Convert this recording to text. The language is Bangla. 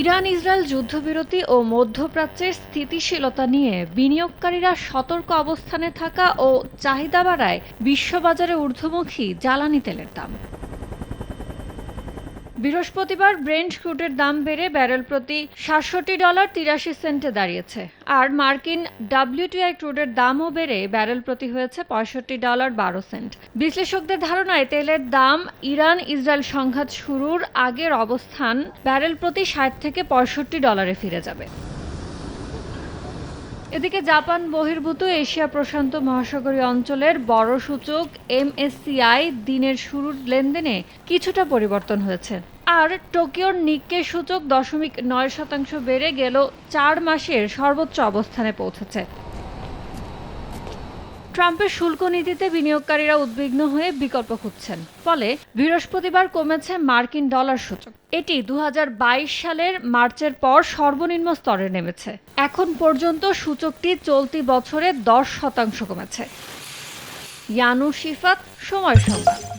ইরান, ইসরায়েল যুদ্ধবিরতি ও মধ্যপ্রাচ্যের স্থিতিশীলতা নিয়ে বিনিয়োগকারীরা সতর্ক অবস্থানে থাকা ও চাহিদা বাড়ায় বিশ্ববাজারে ঊর্ধ্বমুখী জ্বালানি তেলের দাম। বৃহস্পতিবার ব্রেন্ট ক্রুডের দাম বেড়ে ব্যারেল প্রতি সাতষট্টি ডলার তিরাশি সেন্টে দাঁড়িয়েছে। আর মার্কিন ডাব্লিউটিআই ক্রুডের দামও বেড়ে ব্যারেল প্রতি হয়েছে পঁয়ষট্টি ডলার বারো সেন্ট। বিশ্লেষকদের ধারণায় তেলের দাম ইরান ইসরায়েল সংঘাত শুরুর আগের অবস্থান ব্যারেল প্রতি ষাট থেকে পঁয়ষট্টি ডলারে ফিরে যাবে। এদিকে জাপান বহির্ভূত এশিয়া প্রশান্ত মহাসাগরীয় অঞ্চলের বড় সূচক এমএসসিআই দিনের শুরুর লেনদেনে কিছুটা পরিবর্তন হয়েছে। আর টোকিওর নিক্কে সূচক দশমিক নয় শতাংশ বেড়ে গেল চার মাসের সর্বোচ্চ অবস্থানে পৌঁছেছে। ট্রাম্পের শুল্ক নীতিতে বিনিয়োগকারীরা উদ্বিগ্ন হয়ে বিকল্প খুঁজছেন। ফলে বৃহস্পতিবার কমেছে মার্কিন ডলার সূচক। এটি দু হাজার বাইশ সালের মার্চের পর সর্বনিম্ন স্তরে নেমেছে। এখন পর্যন্ত সূচকটি চলতি বছরে দশ শতাংশ কমেছে। ইয়ানু শিফাত, সময় সংবাদ।